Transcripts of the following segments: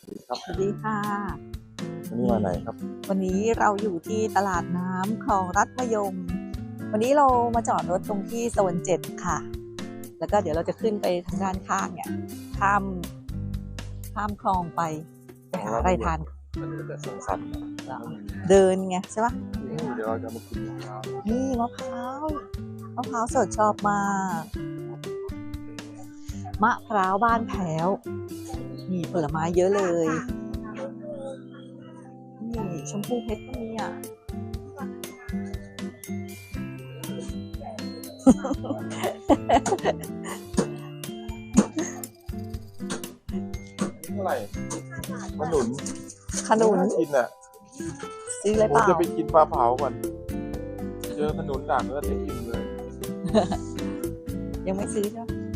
วัสดีครับ สวัสดีค่ะ วันนี้มาไหนครับ วันนี้เราอยู่ที่ตลาดน้ำคลองรัฐมยม วันนี้เรามาจอดรถตรงที่โซนเจ็ดค่ะ แล้วก็เดี๋ยวเราจะขึ้นไปทางด้านข้างเนี่ย ข้าม ข้ามคลองไปไปหาอะไรทานมันก็จะสันสันเดินไงใช่ปะนี่เดี๋ยวเราจะมากินข้าวนี่มะพร้าวมะพร้าวสดชอบมาก มะพร้าวบ้านแพ้ว มีผลไม้เยอะเลยนี่ชมพูเพชรก็มีอะเท่าไหร่ขนุนขนุนากินอะซื้อเลยผเปมล่าจะไปกินปลาเผาก่อน เจอขนุนด่างแล้วก็จะกินเลย ยังไม่ซื้อใช่ไหม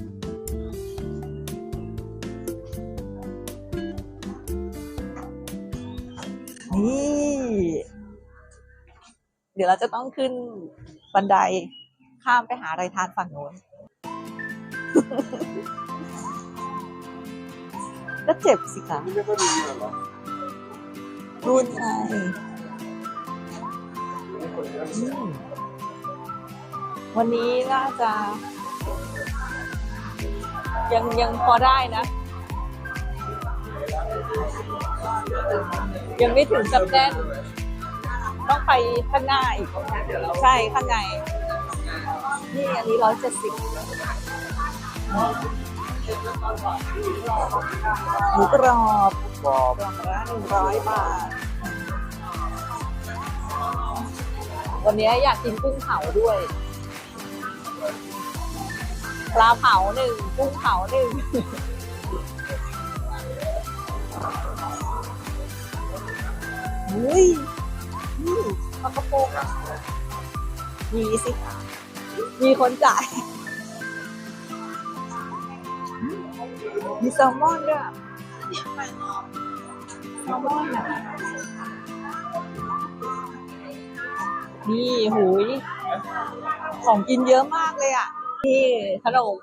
นี่ เดี๋ยวเราจะต้องขึ้นบันไดข้ามไปหาอะไรทานฝั่งโน้น ก็เจ็บสิคะรุ่นไงวันนี้น่าจะ ยังยังพอได้นะ ยังไม่ถึงกับแน่นต้องไปข้างหน้าอีก ใช่ข้างใน นี่อันนี้ร้อยเจ็ดสิบหมูกรอบกรอบกล่องละหนึ่งร้อยบาท วันนี้อยากกินกุ้งเผาด้วย ปลาเผาหนึ่งกุ้งเผาหนึ่ง อุ้ยนี่ปลากระโปงอะมีสิ มีคนจ่าย มีแซลมอนด้วยแซลมอนอะนี่หุยของกินเยอะมากเลยอะ นี่ขนม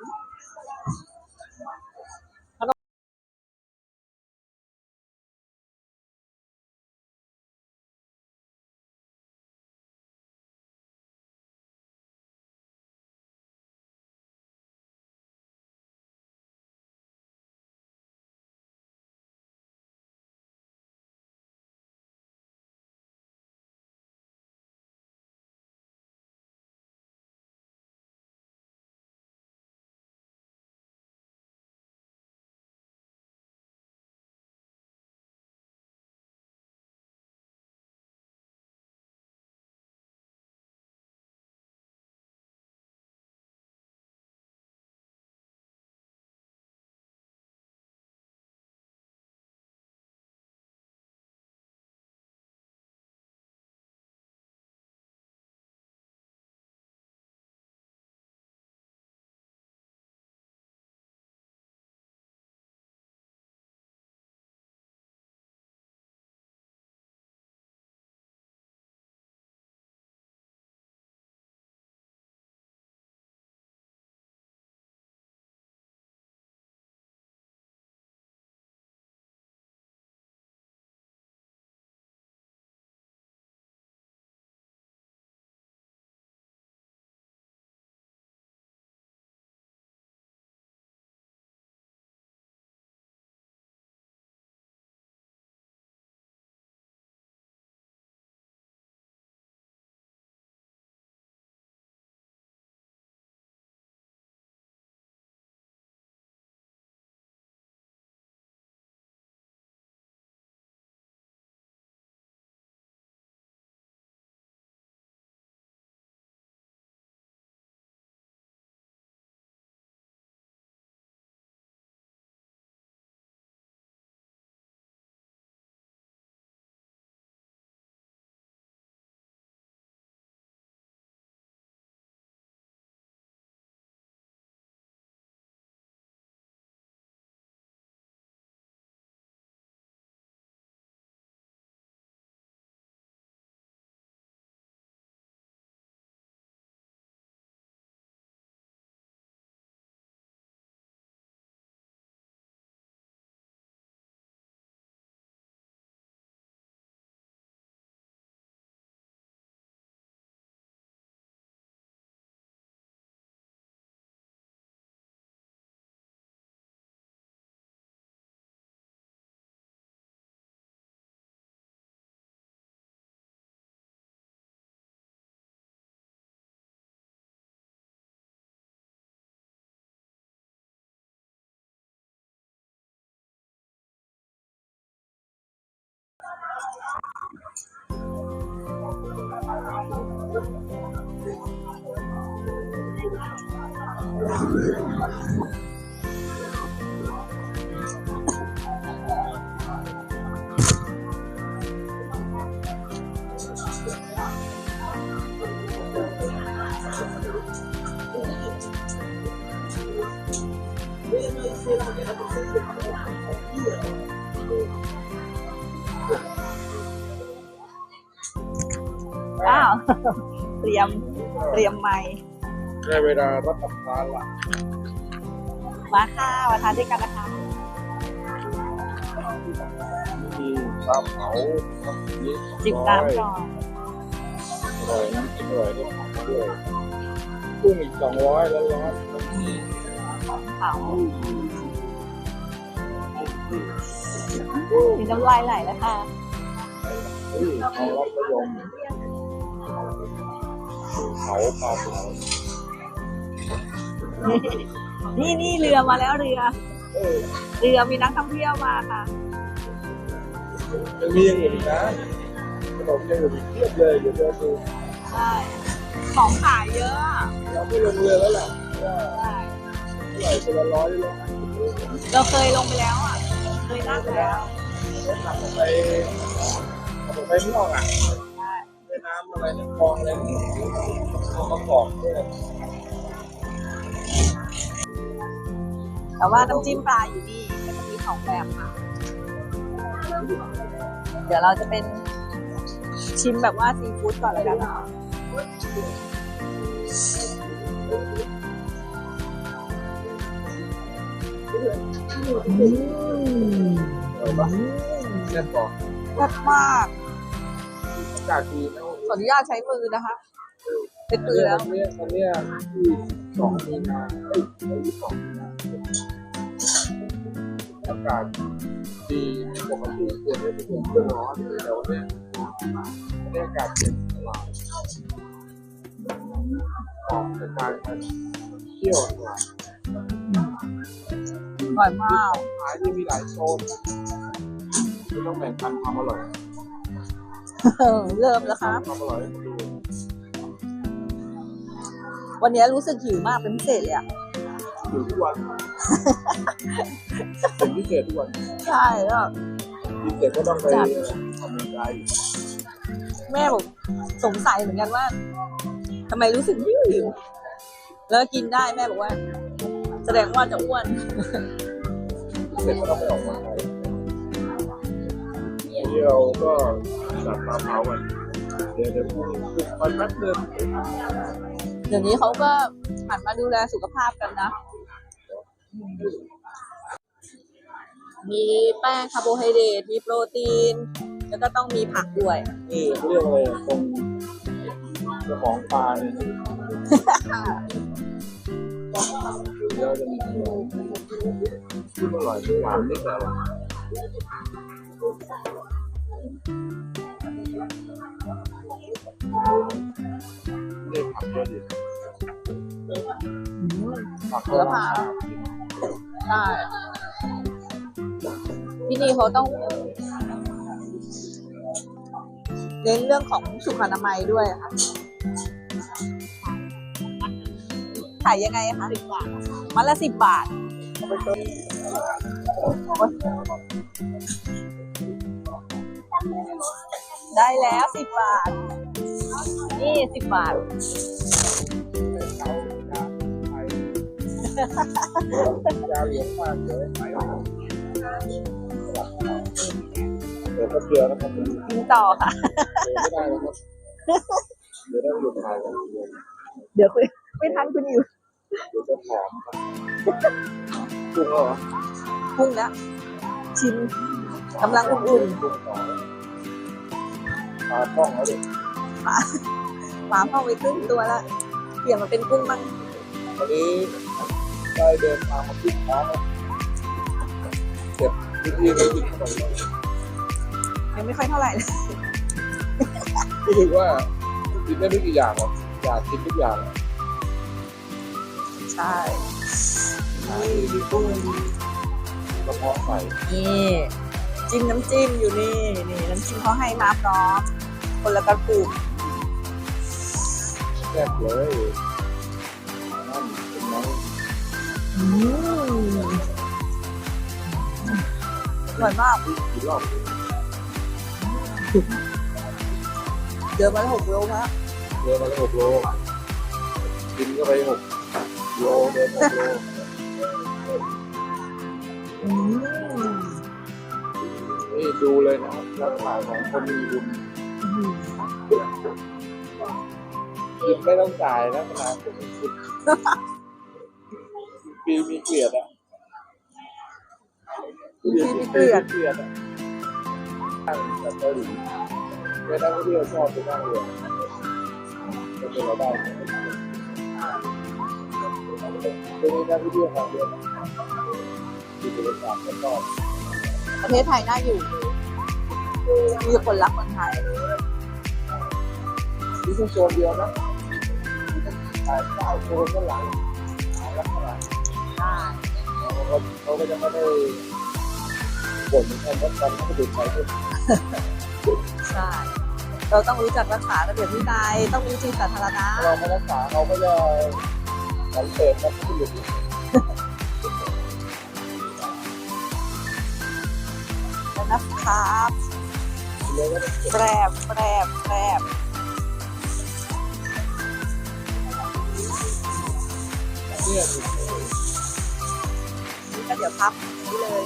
我也是觉得你还不生气，好气人啊！ อ้าวเตรียมเตรียมไม้ได้เวลารับประทานละมาค่ะมาทานด้วยกันนะคะมีปลาเผาน้ำจิ้มจิบน้ำก่อนอร่อยน้ำจิ้มอร่อยด้วยด้วยกุ้งอีกสองร้อยแล้วร้อนเผามีน้ำลายไหลแล้วค่ะเฮ้ยเขารับประยม เผาปลาเผานี่นี่เรือมาแล้วเรือ เออเรือมีนักท่องเที่ยวมาค่ะ ยังมีอย่างอื่นอีกนะขนมยังอื่นอีกเพียบเลยเดี๋ยวเราดูใช่ ของขายเยอะอะเราไม่ลงเรือแล้วแหละว่าใช่เท่าไหร่คนละร้อยแล้วเราเคยลงไปแล้วอะ เคยนั่งแล้วขับออกไปขับออกไปข้างนอกอะไปน้ำอะไรในคลองอะไรนี่ เอามากรอกด้วยแต่ว่าน้ำจิ้มปลาอยู่นี่ก็จะมีสองแบบค่ะ เดี๋ยวเราจะเป็นชิมแบบว่าซีฟู้ดก่อนแล้วกันนะคะอืมอะไรบ้างแน่นบอกแซ่บมาก อากาศดีนะ ขออนุญาตใช้มือนะคะ เป็นมือแล้วอันเนี้ยอันเนี้ยที่สองมีนาเอ้ยไม่ใช่สองมีนาอากาศดีปกติเดือนนี้เป็นเดือนที่ร้อนแต่วันเนี้ยวันนี้อากาศเย็นสบายออกจากการเที่ยวสบายอร่อยมากขายที่มีหลายโซนไม่ต้องแบ่งปันความอร่อยเริ่มแล้วครับความอร่อย วันนี้รู้สึกหิวมากเป็นพิเศษเลยอะอยู่ทุกวันเป็นพิเศษทุกวันใช่แล้วพิเศษก็ต้องไปออกกำลังกายอยู่แม่บอกสงสัยเหมือนกันว่าทำไมรู้สึกหิวหิวแล้วกินได้แม่บอกว่า แสดงว่าจะอ้วนพิเศษก็ต้องไปออกกำลังกายวันนี้เราก็จัดปลาเผากันเดี๋ยวเดี๋ยวพูดพูดไปแป๊บเดียว เดี๋ยวนี้เขาก็หันมาดูแลสุขภาพกันนะ มีแป้งคาร์โบไฮเดรตมีโปรตีน แล้วก็ต้องมีผักด้วย นี่เขาเรียกอะไรตรงสมองปลาเนี่ยเดี๋ยวจะมีที่อร่อยหวานนิดแต่อร่อย เรียกผักเยอะดิผักเหลือผักใช่ที่นี่เขาต้องเน้นเรื่องของสุขอนามัยด้วยค่ะขายยังไงคะสิบบาทมันละสิบบาทได้แล้วสิบบาท นี่สิบบาท ยาเหลืองมากเลยเดี๋ยวก็เกลือนะครับเดี๋ยวกินต่อค่ะ ไม่ได้แล้วครับเดี๋ยวได้หยุดถ่ายกันเดี๋ยวเดี๋ยวคุยไม่ทันคุณอยู่เดี๋ยวจะผอมครับปรุงแล้วเหรอพุ่งนะชิมกำลังอุ่นปรุงต่อปลาท่องแล้วเด็ กๆหมาพ่อไปครึ่งตัวแล้วเปลี่ยนมาเป็นกุ้งบ้างวันนี้ได้เดินทางมาขึ้นท้องแล้วเสร็จวิธีการกินขนมยังไม่ค่อยเท่าไหร่เลยรู้สึกว่ากินได้ไม่กี่อย่างหรอกอยากกินทุกอย่างใช่นี่มีกุ้งกระเพาะไก่นี่จิ้มน้ำจิ้มอยู่นี่นี่น้ำจิ้มเขาให้มาพร้อมคนละกระปุก แซ่บเลยนั่นเป็นไงอืมอร่อยมากกี่รอบเดินมาแล้วหกโลครับเดินมาแล้วหกโลกินก็ไปหกโลเดินหกโลอืมนี่ดูเลยนะลักษณะของคนมีบุญ อืมกินไม่ต้องจ่ายนะขนาดคนมีบุญปีมีเกลียดอะพี่พี่เกลียดเกลียดอะนั่งแบบเกาหลีเป็นนักท่องเที่ยวชอบไปนั่งเรือเป็นรายได้เป็นนักท่องเที่ยวทางเรือที่บริการแล้วก็ประเทศไทยน่าอยู่ มีคนรักคนไทยมีแค่โซนเดียวนะถ่าย เก้าโซนก็หลังถ่ายลักษณะเขาเขาก็จะไม่ได้บ่นแค่นั้นกันเขาดูไปที่ใช่เราต้องรู้จักรักษาระเบียบวินัยต้องมีจิตสาธารณะเราไม่รักษาเขาก็จะสังเกตนะที่หลุดแล้วนะครับเลยก็แปรบแปรบแปรบ เนี่ยก็เดี๋ยวพับนี่เลย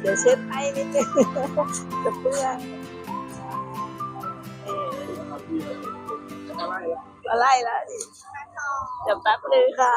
เดี๋ยวเช็ดให้นิดนึงจะเปื้อนเอออะไรอะอะไรล่ะเดี๋ยวแป๊บนึงค่ะ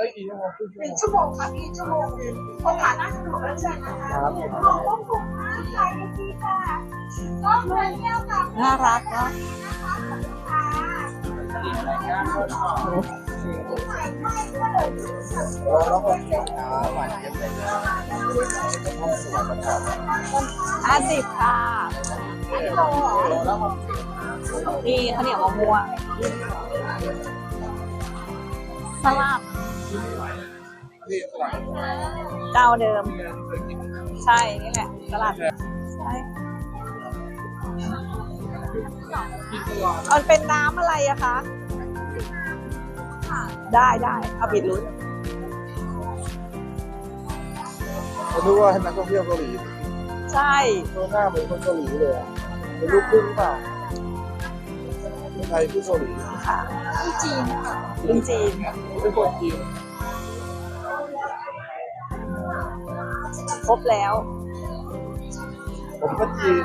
อ้ยกี่ชั่วโมงครึ่งหนึ่งชั่วโมงค่ะพี่ชั่วโมงหนึ่งโอกาสหน้าสะดวกแล้วเชิญนะคะครับขอบคุณคุณมากค่ะยินดีค่ะก็เพื่อนเที่ยวกับน่ารักเนาะนะคะขอบคุณค่ะแล้วก็หวานเย็นเลยนะห้องสวยประกอบห้าสิบค่ะแล้วก็นี่ข้าวเหนียวมะม่วงสลัด ที่ตลาดเจ้าเดิม ใช่นี่แหละสลัดใช่มันเป็นน้ำอะไรอะคะ ได้ได้เอาบิดลุ้นผมนึกว่าให้นักท่องเที่ยวเกาหลี ใช่ตัวหน้าเหมือนคนเกาหลีเลยอะเป็นลูกครึ่งเปล่าเป็นไทยผู้เกาหลี ค่ะจีนเป็นจีนเป็นคนจีนครบแล้ว ผมก็จีน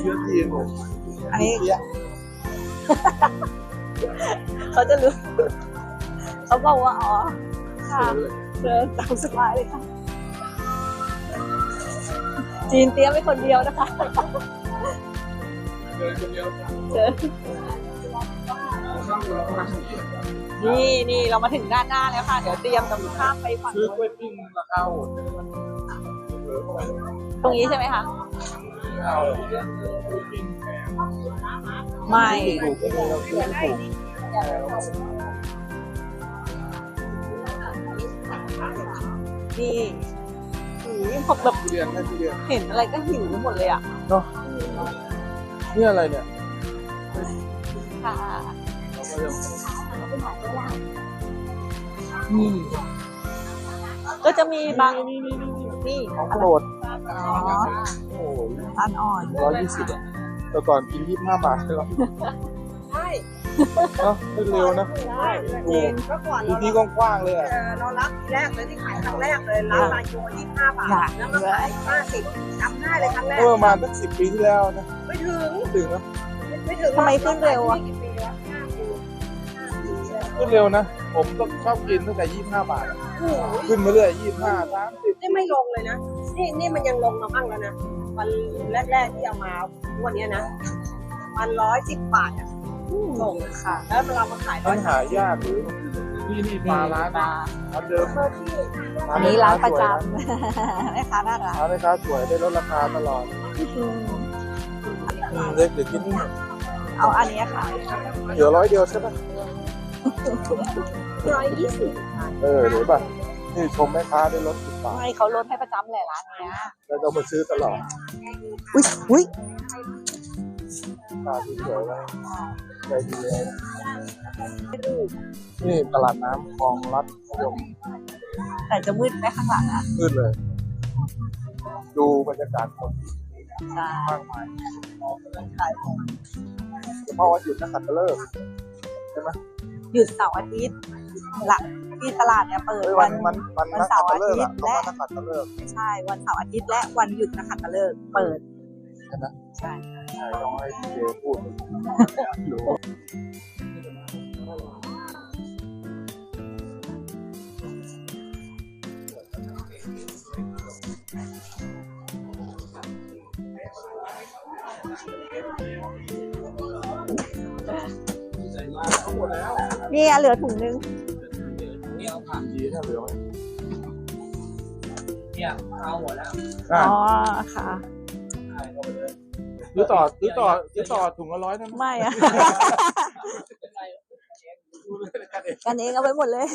เชื้อจีนผมอันนี้เปี้ยเขาจะรู้เขาบอกว่าอ๋อค่ะเดินตามสบายเลยค่ะ จีนเตรียมไว้คนเดียวนะคะเดินคนเดียวเชิญ นี่นี่เรามาถึงด้านหน้าแล้วค่ะ เดี๋ยวเตรียมจะข้ามไปฝั่งซื้อกล้วยปิ้งราคาโหดใช่ไหมมันเออเข้าไปตรงนี้ใช่ไหมคะเอากล้วยปิ้งแพงไม่ถูกก็เลยเราซื้อถูกนี่หูยพอแบบทุเรียนให้ทุเรียนเห็นอะไรก็หิวไปหมดเลยอะเนาะนี่อะไรเนี่ยค่ะเราก็ยัง นี่ก็จะมีบางนี่ของโปรดอ๋อโอ้ยทานอ่อนร้อยยี่สิบอะแต่ก่อนกินยี่สิบห้าบาทใช่หรอใช่เนาะไม่เร็วนะจริงเมื่อก่อนเราที่กว้างๆเลยอะเรารับทีแรกเลยที่ขายครั้งแรกเลยรับลายโยยี่ห้าบาทแล้วมาขายห้าสิบจำได้เลยครั้งแรกเมื่อมาณสักสิบปีที่แล้วนะไม่ถึงถึงนะไม่ถึงทำไมขึ้นเร็วอะ ปีแล้วขึ้นเร็วนะ ผมก็ชอบกินตั้งแต่ยี่สิบห้าบาทอะโอ้โหขึ้นมาเรื่อยยี่สิบห้าสามสิบนี่ไม่ลงเลยนะ นี่นี่มันยังลงมาบ้างแล้วนะ วันแรกๆที่เอามาวันเนี้ยนะมันร้อยสิบบาทอะลงค่ะ แล้วเรามาขายร้ต้ออยงหายากหรือนี่นี่ปลาร้านปลาร้านเดิมเบอร์ที่อันนี้ร้านประจำ แม่ค้าน่ารักร้านแม่ค้าสวยได้ลดราคาตลอดอืมเด็กเดี๋ยวกินนี่เอาอันนี้ค่ะ เหลือร้อยเดียวใช่ปะ ร้อยยี่สิบเออเดี๋ยวป่ะนี่ชมแม่ค้าได้ลดสิบบาทไม่เขาลดให้ประจำเลยร้านเนี้ยแล้วเรามาซื้อตลอดอุ้ยอุ้ยตาที่สวยไว้ใจดีเลยนี่ตลาดน้ำคลองรัดยมแต่จะมืดไหมข้างหลังอะขึ้นเลย ดูบรรยากาศคนใช่มากมายขายของเฉพาะวันหยุดนักขัตฤกษ์ใช่ไหม หยุดเสาร์อาทิตย์หลังที่ตลาดเนี่ยเปิดเอ้ยวัวันนมันมันวันนักเสาขัร์ตฤกษ์อะอาทิตย์และต้องนักขัตฤกษ์ใช่วันเสาร์อาทิตย์และวันหยุดนะคะตะเลิกเปิดใช่ไหมใช่ใช่ต้องให้เจพูดรู้ นี่เหลือถุงนึงดีนะเหลือไหมเนี่ยเอาหมดแล้วอะอ๋อค่ะซื้อต่อซื้อต่อซื้อต่อถุงละร้อยได้ไหมไม่อะกันเองเอาไปหมดเลย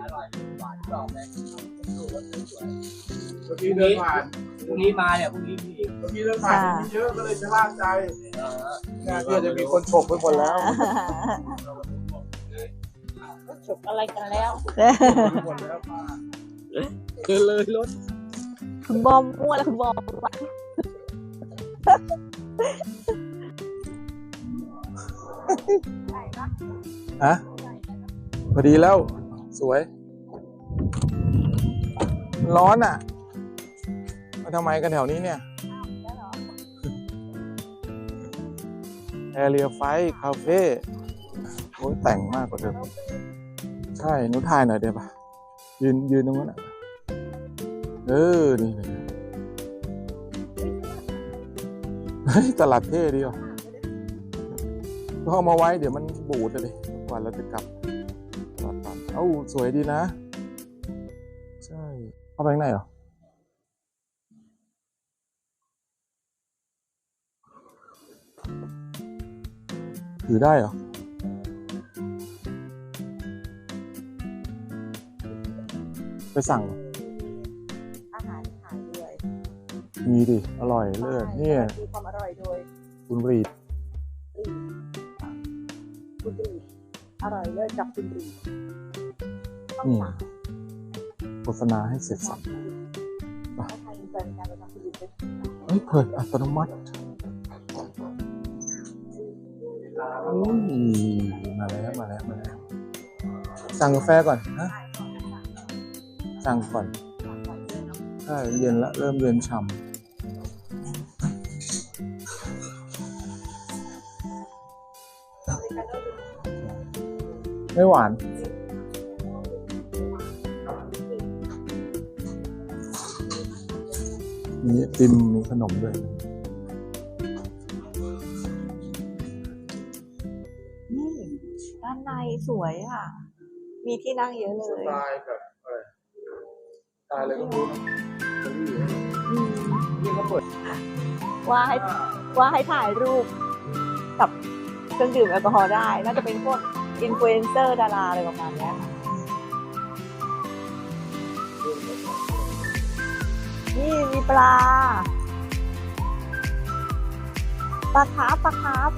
อร่อยหวานกรอบเลยดูรสสวยเมื่อกี้เดินผ่านพรุ่งนี้มาเนี่ยพรุ่งนี้มีอีกเมื่อกี้เดินผ่านมีเยอะก็เลยชะล่าใจเอองานที่จะมีคนฉกไปหมดแล้ว จบอะไรกันแล้วหมดแล้วเดินเลยรถคุณบอมมั่วแล้วคุณบอมฮะพอดีแล้ว สวย ร้อนอะ มาทำไมกันแถวนี้เนี่ยแอเรียไฟคาเฟ่โอ้ยแต่งมากกว่าเดิม ช่หนูถ่ายหน่อยเดี๋ยวปะยืนยืนตรงนั้นอะเออนี่นี่เฮ้ยตลาดเท่ดีว่ะก็เอามาไว้เดี๋ยวมันบูดเลยกว่าเราจะกลับตลาดปั๊มเอ้าสวยดีนะ ใช่เข้าไปข้างในเหรอถือได้เหรอ ไปสั่งเหรออาหารขายด้วยมีดิ อร่อยเลิศเนี่ยมีความอร่อยโดยคุณรีดคุณรีอร่อยเลิศกับคุณรีต้องอืมสั่งโฆษณาให้เสร็จสับถ้าใครมีแฟนการรับคุณรีเป็นเฮ้ยเปิดอัตโนมัติอุ้ยมาแล้วมาแล้วมาแล้วสั่งกาแฟก่อนนะ สั่งก่อนใช่เย็นละเริ่มเย็นฉ่ำไม่หวาน มีไอติมมีขนมด้วย นี่ ด้านในสวยอะ มีที่นั่งเยอะเลยสไตล์แบบ อะไรสไตล์อะไรก็ไม่รู้นะอืมนี่เขาเปิดว่าให้ว่าให้ถ่ายรูปกับเครื่องดื่มแอลกอฮอล์ได้ น่าจะเป็นพวกอินฟลูเอนเซอร์ดาราอะไรประมาณเนี้ยค่ะนี่มีปลาปลาคาร์ฟปลาคาร์ฟ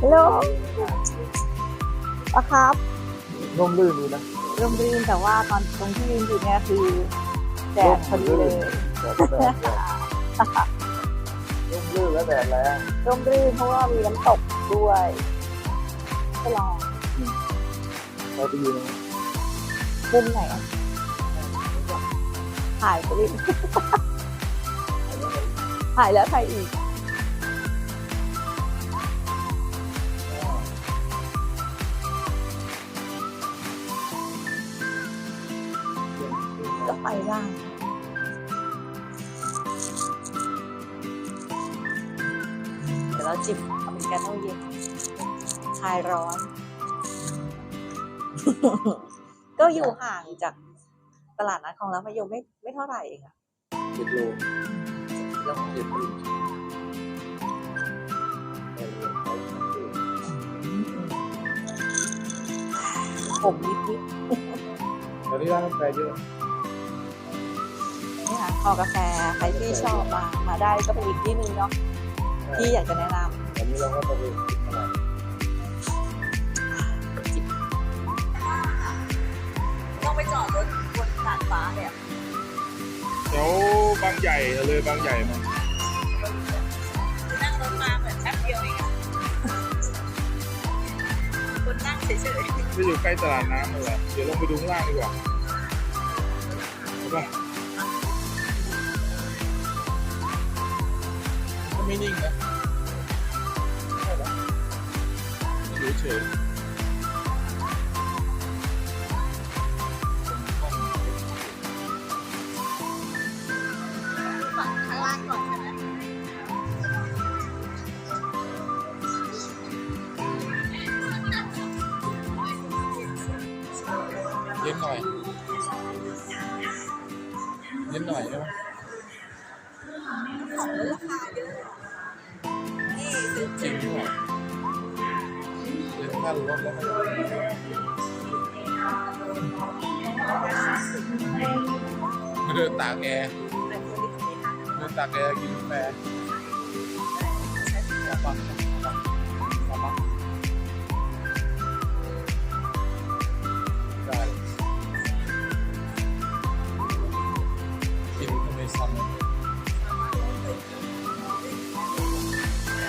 ฮัลโหลปลาคาร์ฟร่มรื่นดีนะ ร่มรื่นแต่ว่าตอนตรงที่ยืนอยู่เนี่ยคือแดดพอดีเลยร่มรื่นและแดดแรงร่มรื่นเพราะว่ามีน้ำตกด้วยไปลองเราไปยืนมุมไหนถ่ายไปดิถ่ายแล้วถ่ายอีกายร้อน ก็อยู่ห่างจากตลาดนัดของรัฐมะยมไม่ไม่เท่าไหร่เองอะเจ็ดโลยังเจ็ดโลผมนิดนิดตอนนี้ร้านกาแฟเยอะๆนี่ค่ะคอกาแฟใครที่ชอบมามาได้ก็เป็นอีกที่หนึ่งเนาะที่อยากจะแนะนตอนนี้เราก็ไปางใหญ่เลยบางใหญ่มานั่งรถมาเหมือนแป๊บเดียวเองอะคนนั่งเฉยจะอยู่ใกล้ตลาดน้ำเลยเดี๋ยวลงไปดูข้างล่างดีกว่าถูกป่ะก็ไม่นิ่งนะใช่เหรออยู่เฉย เย็น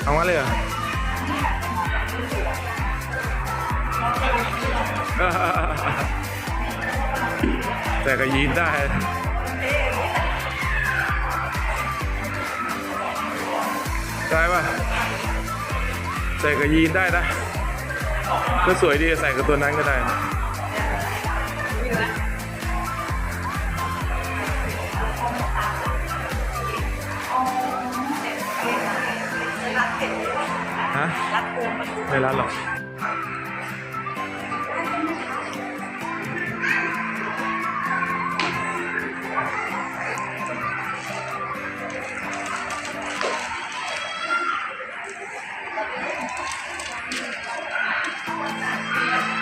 เอามาเลยเหรอแต่ก็ยีนได้ใช่ป่ะแต่ก็ยีนได้นะก็สวยดีใส่กับตัวนั้นก็ได้นะ ฮะไม่รัดหรอก